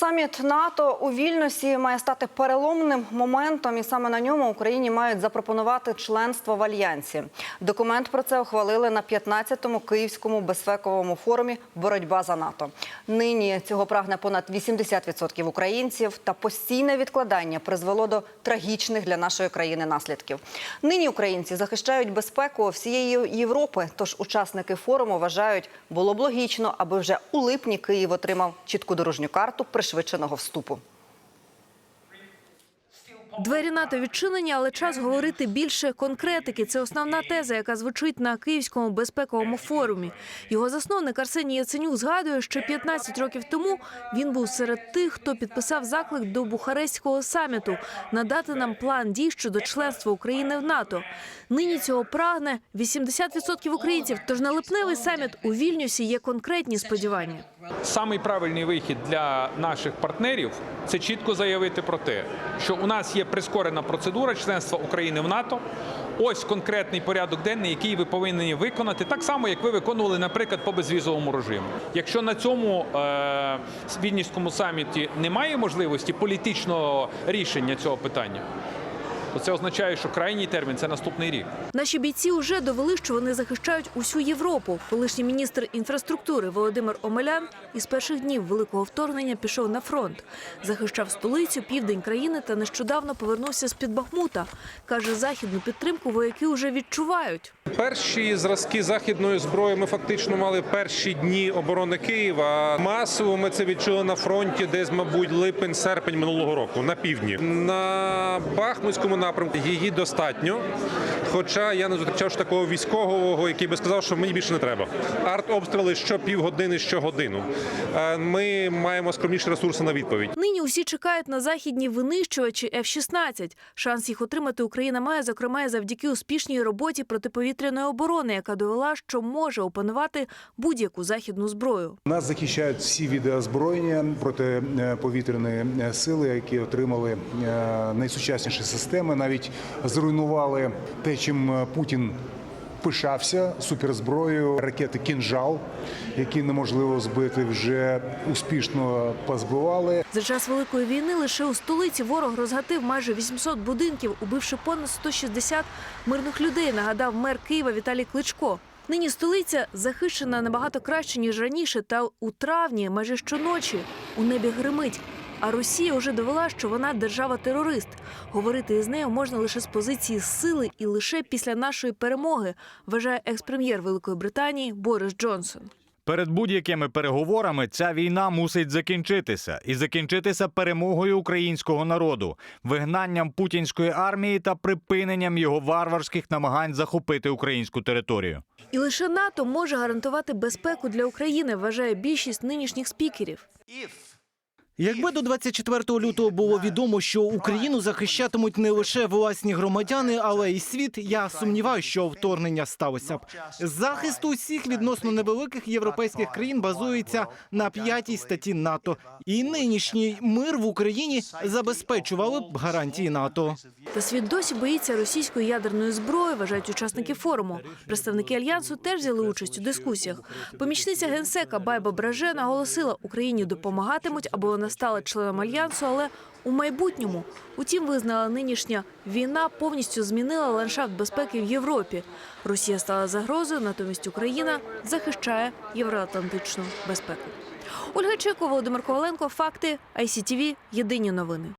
Саміт НАТО у Вільнюсі має стати переломним моментом, і саме на ньому Україні мають запропонувати членство в альянсі. Документ про це ухвалили на 15-му київському безпековому форумі Боротьба за НАТО. Нині цього прагне понад 80% українців, та постійне відкладання призвело до трагічних для нашої країни наслідків. Нині українці захищають безпеку всієї Європи. Тож учасники форуму вважають, було б логічно, аби вже у липні Київ отримав чітку дорожню карту пришвидшеного вступу. Двері НАТО відчинені, але час говорити більше конкретики. Це основна теза, яка звучить на Київському безпековому форумі. Його засновник Арсеній Яценюк згадує, що 15 років тому він був серед тих, хто підписав заклик до Бухарестського саміту надати нам план дій щодо членства України в НАТО. Нині цього прагне 80% українців. Тож на липневий саміт у Вільнюсі є конкретні сподівання. Самий правильний вихід для наших партнерів це чітко заявити про те, що у нас є прискорена процедура членства України в НАТО. Ось конкретний порядок денний, який ви повинні виконати, так само як ви виконували, наприклад, по безвізовому режиму. Якщо на цьому е, Вільнівському саміті немає можливості політичного рішення цього питання, то це означає, що крайній термін це наступний рік. Наші бійці вже довели, що вони захищають усю Європу. Колишній міністр інфраструктури Володимир Омелян із перших днів великого вторгнення пішов на фронт, захищав столицю, південь країни та нещодавно повернувся з під Бахмута. каже, західну підтримку вояки вже відчувають. Перші зразки західної зброї ми фактично мали перші дні оборони Києва. Масово ми це відчули на фронті, десь, мабуть, липень-серпень минулого року на півдні. На Бахмутському напрямку її достатньо. Хоча я не зустрічав ж такого військового, який би сказав, що мені більше не треба. Артобстріли що півгодини, що годину. Е, Ми маємо скромніші ресурси на відповідь. Нині усі чекають на західні винищувачі F-16. Шанс їх отримати Україна має, зокрема, і завдяки успішній роботі протиповітряної оборони, яка довела, що може опанувати будь-яку західну зброю. Нас захищають всі види озброєння протиповітряної сили, які отримали е, найсучасніші системи. Навіть зруйнували те, чим е, Путін пишався суперзброєю ракети Кінжал, які неможливо збити, вже успішно позбивали. За час великої війни лише у столиці ворог розгатив майже 800 будинків, убивши понад 160 мирних людей. Нагадав мер Києва Віталій Кличко. Нині столиця захищена набагато краще ніж раніше. Та у травні, майже щоночі, у небі гримить. А Росія вже довела, що вона держава-терорист. Говорити із нею можна лише з позиції сили і лише після нашої перемоги, вважає експрем'єр Великої Британії Борис Джонсон. Перед будь-якими переговорами ця війна мусить закінчитися і закінчитися перемогою українського народу, вигнанням путінської армії та припиненням його варварських намагань захопити українську територію. І лише НАТО може гарантувати безпеку для України, вважає більшість нинішніх спікерів. Якби до 24 лютого було відомо, що Україну захищатимуть не лише власні громадяни, але й світ, я сумніваюся, що вторгнення сталося б. Захист усіх відносно невеликих європейських країн базується на п'ятій статті НАТО. І нинішній мир в Україні забезпечували б гарантії НАТО. Та світ досі боїться російської ядерної зброї, вважають учасники форуму. Представники альянсу теж взяли участь у дискусіях. Помічниця генсека Байба Браже наголосила, Україні допомагатимуть, аби вона стала членом альянсу, але у майбутньому. Утім, визнала нинішня війна повністю змінила ландшафт безпеки в Європі. Росія стала загрозою, натомість Україна захищає євроатлантичну безпеку. Ольга Чекова, Володимир Коваленко. Факти ICTV. Єдині новини.